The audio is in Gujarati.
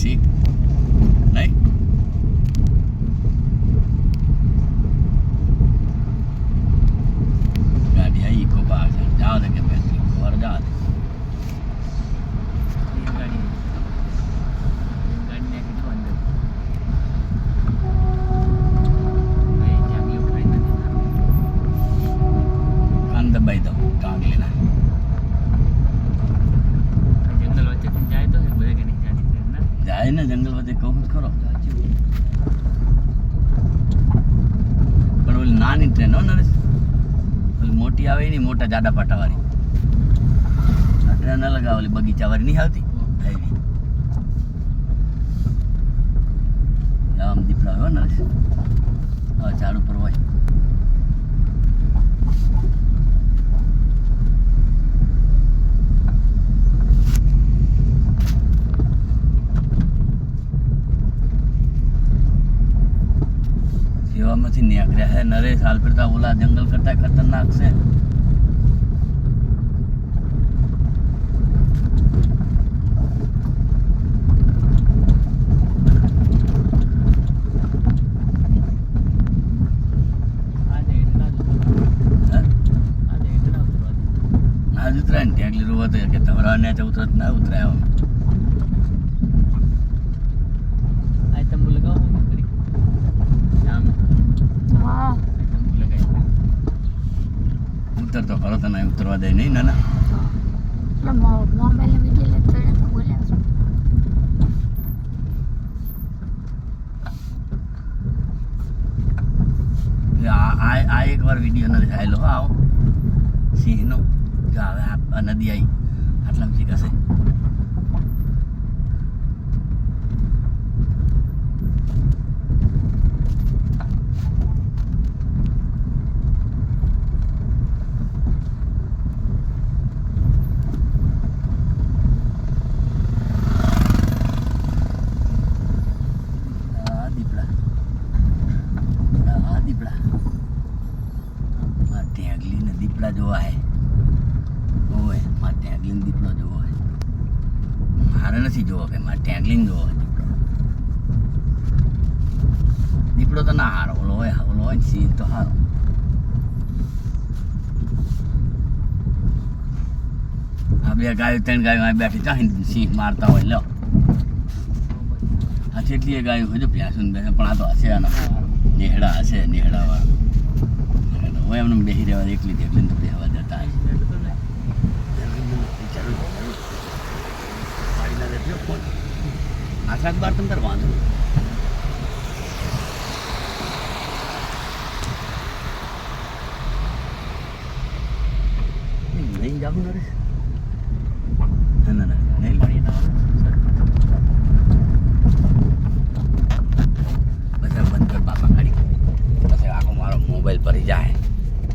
સિંહ નહીં ગાડી આવી ઇકો પાછળ જાવ કે બેન ઇકો વાર જાવ કાન દબાઈ દો કાંગલીના જંગલ વચ્ચેથી જાય તો છે બધા કે નહીં જાતી ટ્રેન ના જાય ને જંગલ બધે કહું ખરો પણ ઓલી નાની ટ્રેન હો નરેશ. ઓલી મોટી આવે નહીં મોટા જાડા પાટાવાળી આ ટ્રેન અલગ આવે ઓલી બગીચાવાળી નહીં આવતી? એવી આમ દીપડા હોય હો નરેશ હા ઝાડ ઉપર હોય સેવામાંથી નીકળ્યા હે. નરેશ હાલ ફરતા ઓલા જંગલ કરતા ખતરનાક છે. આજે એટલા જ ઉતરવા હે? આજે એટલા ઉતરવા ના ઉતરાય ને. એટલી રોવા તો કે તમારા ને ઉતરત ના ઉતરાય ઉતરતો ખરો તને ઉતરવા દે નહીં ના તો આ એક વાર વીડિયો નથી આવેલો આવો સિંહનો હવે આ નદી આવી આટલા શીખાશે આ દીપડા આ દીપડા માં ટેગલી ને દીપડા જોવા હે. ઓયમાં ટેગલી ને દીપડો જોવો હે. મારે નથી જોવો કે મારે ટેગલિંગ જોવો હે દીપડો તો ના હારો, ઓલો હોય ઓલો હોય ને તો હારો. આ બે ગાયો, ત્રણ ગાયો આ બેઠી ચાહી સિંહ મારતા હોય લો આ કેટલી ગાયો હજુ પ્યાસું ને બેસે પણ આ તો હશે આના નેહડા હશે નેહડા વાળા હું એમને બેસી રહેવા એકલી એકલી అసలు పడుతుంటారు వాళ్ళు ఏం కాకుండా అన్నారా